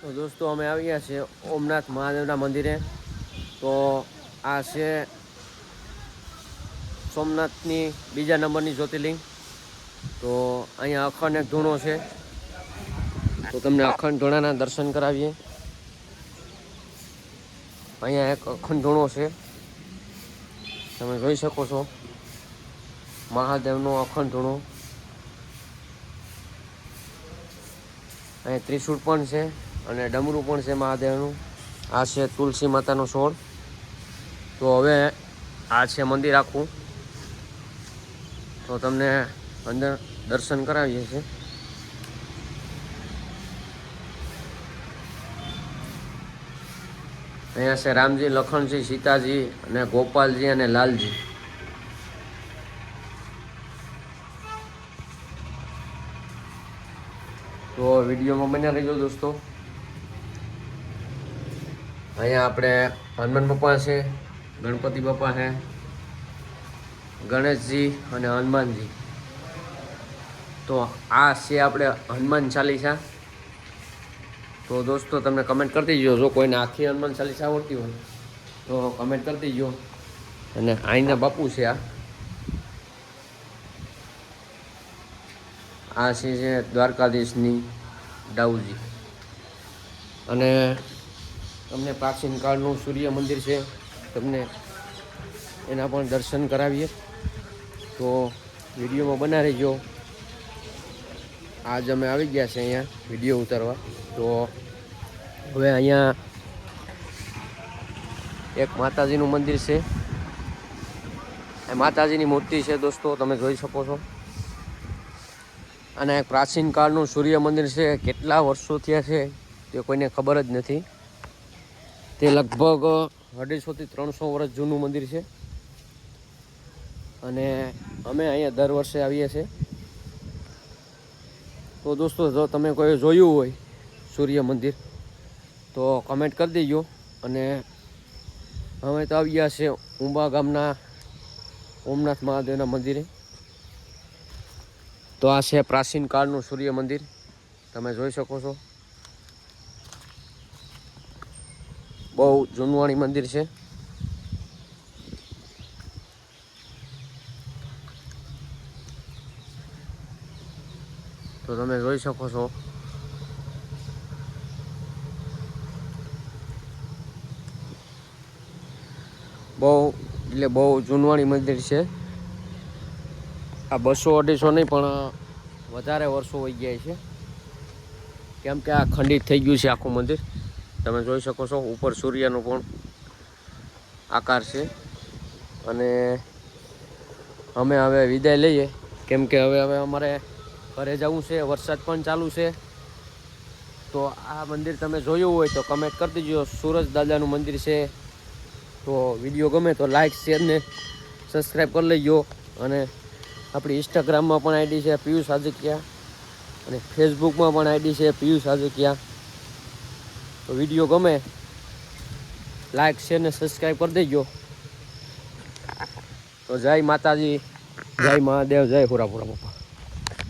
તો દોસ્તો, અમે આવી ગયા છીએ ઓમનાથ મહાદેવના મંદિરે. તો આ છે સોમનાથની બીજા નંબરની જ્યોતિર્લિંગ. તો અહીંયા અખંડ એક ધૂણો છે. તો તમને અખંડ ધૂણાના દર્શન કરાવીએ. અહીંયા એક અખંડ ધૂણો છે. તમે જોઈ શકો છો. મહાદેવનો અખંડ ધૂણો. અહીંયા ત્રિશૂળ પણ છે. અને ડમરું પણ છે મહાદેવનું. આ છે તુલસી માતાનો છોડ. તો હવે આ છે મંદિર આખું. તો તમને અંદર દર્શન કરાવીએ છીએ. અહીંયા છે રામજી લખણજી સીતાજી અને ગોપાલજી અને લાલજી. તો વિડીયોમાં બન્યા રહેજો દોસ્તો. અહીંયા આપણે હનુમાન બાપા છે, ગણપતિ બાપા છે, ગણેશજી અને હનુમાનજી. તો આ છે આપણે હનુમાન ચાલીસા. તો દોસ્તો તમને કમેન્ટ કરી દેજો, જો કોઈને આખી હનુમાન ચાલીસા આવડતી હોય, તો કમેન્ટ કરી દેજો. અને અહીંના બાપુ છે આ. આ છે દ્વારકાધીશની દાઉજી અને તમને પ્રાચીન કાળનું સૂર્ય મંદિર છે, તમને એના પણ દર્શન કરાવીએ. તો વિડીયોમાં બના રહેજો. આજ અમે આવી ગયા છે અહીંયા, વીડિયો ઉતારવા. તો હવે અહીંયા એક માતાજીનું મંદિર છે. એ માતાજીની મૂર્તિ છે દોસ્તો, તમે જોઈ શકો છો. અને પ્રાચીન કાળનું સૂર્ય મંદિર છે, કેટલા વર્ષો થયા છે, તે કોઈને ખબર જ નથી. તે લગભગ અઢીસોથી ત્રણસો વર્ષ જૂનું મંદિર છે. અને અમે અહીંયા દર વર્ષે આવીએ છીએ. તો દોસ્તો, જો તમે કોઈ જોયું હોય સૂર્ય મંદિર, તો કમેન્ટ કરી દેજો. અને અમે તો આવી ગયા છે ઉંબા ગામના ઓમનાથ મહાદેવના મંદિરે. તો આ છે પ્રાચીન કાળનું સૂર્ય મંદિર. તમે જોઈ શકો છો. બહુ જૂનવાણી મંદિર છે. તો તમે જોઈ શકો છો. બહુ, એટલે બહુ જૂનવાણી મંદિર છે. આ બસો અઢીસો નહીં, પણ વધારે વર્ષો હોઈ ગયા છે. કેમ કે આ ખંડિત થઈ ગયું છે આખું મંદિર. તમે જોઈ શકો છો, ઉપર સૂર્યનો પણ આકાર છે. અને અમે હવે વિદાય લઈએ. કેમ કે હવે હવે અમારે ઘરે જવું છે, વરસાદ પણ ચાલુ છે. તો આ મંદિર તમે જોયું હોય તો કમેન્ટ કરી દેજો. સુરજ દાદાનું મંદિર છે. તો વીડિયો ગમે તો લાઈક શેર ને સબસ્ક્રાઈબ કરી લેજો. અને આપણી ઇન્સ્ટાગ્રામમાં પણ આઈડી છે, પિયુષ હાજકિયા અને ફેસબુકમાં પણ આઈડી છે, પિયુષ હાજકિયા તો વીડિયો ગમે લાઈક શેર ને સબસ્ક્રાઈબ કરી દેજો. તો જય માતાજી, જય મહાદેવ, જય હુરાપુરા બાપા.